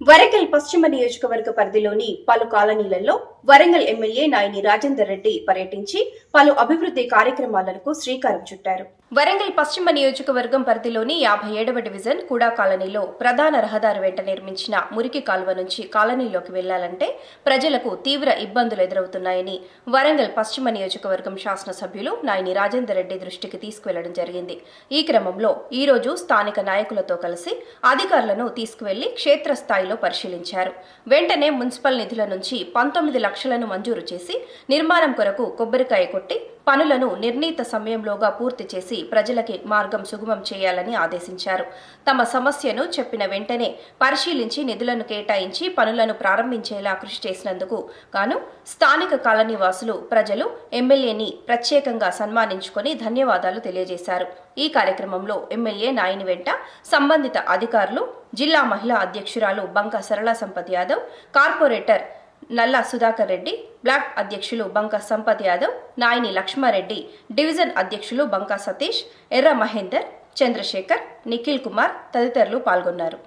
వరంగల్ పశ్చిమ నియోజకవర్గ పరిధిలోని పలు కాలనీలలో వరంగల్ ఎమ్మెల్యే నాయని రాజేందర్ రెడ్డి పర్యటించి పలు అభివృద్ధి కార్యక్రమాలకు శ్రీకారం చుట్టారు. వరంగల్ పశ్చిమ నియోజకవర్గం పరిధిలోని యాభై ఏడవ డివిజన్ కుడా కాలనీలో ప్రధాన రహదారి వెంట నిర్మించిన మురికి కాలువ నుంచి కాలనీలోకి వెళ్ళాలంటే ప్రజలకు తీవ్ర ఇబ్బందులు ఎదురవుతున్నాయని వరంగల్ పశ్చిమ నియోజకవర్గం శాసనసభ్యులు నాయని రాజేందర్ రెడ్డి దృష్టికి తీసుకువెళ్ళడం జరిగింది. ఈ క్రమంలో ఈరోజు స్థానిక నాయకులతో కలిసి అధికారులను తీసుకువెళ్ళి క్షేత్రస్థాయిలో పరిశీలించారు. వెంటనే మున్సిపల్ నిధుల నుంచి పంతొమ్మిది లక్షలను మంజూరు చేసి నిర్మాణం కొరకు కొబ్బరికాయ కొట్టి పనులను నిర్ణీత సమయంలోగా పూర్తి చేసి ప్రజలకి మార్గం సుగమం చేయాలని ఆదేశించారు. తమ సమస్యను చెప్పిన వెంటనే పరిశీలించి నిధులను కేటాయించి పనులను ప్రారంభించేలా కృషి చేసినందుకు గాను స్థానిక కాలనీవాసులు ప్రజలు ఎమ్మెల్యేని ప్రత్యేకంగా సన్మానించుకొని ధన్యవాదాలు తెలియజేశారు. ఈ కార్యక్రమంలో ఎమ్మెల్యే నాయని వెంట సంబంధిత అధికారులు జిల్లా మహిళా అధ్యక్షురాలు బంక సరళ సంపత్ యాదవ్ కార్పొరేటర్ నల్లా సుధాకర్ రెడ్డి బ్లాక్ అధ్యక్షులు బంక సంపత్ యాదవ్ నాయని లక్ష్మారెడ్డి డివిజన్ అధ్యక్షులు బంకా సతీష్ ఎర్ర మహేందర్ చంద్రశేఖర్ నిఖిల్ కుమార్ తదితరులు పాల్గొన్నారు.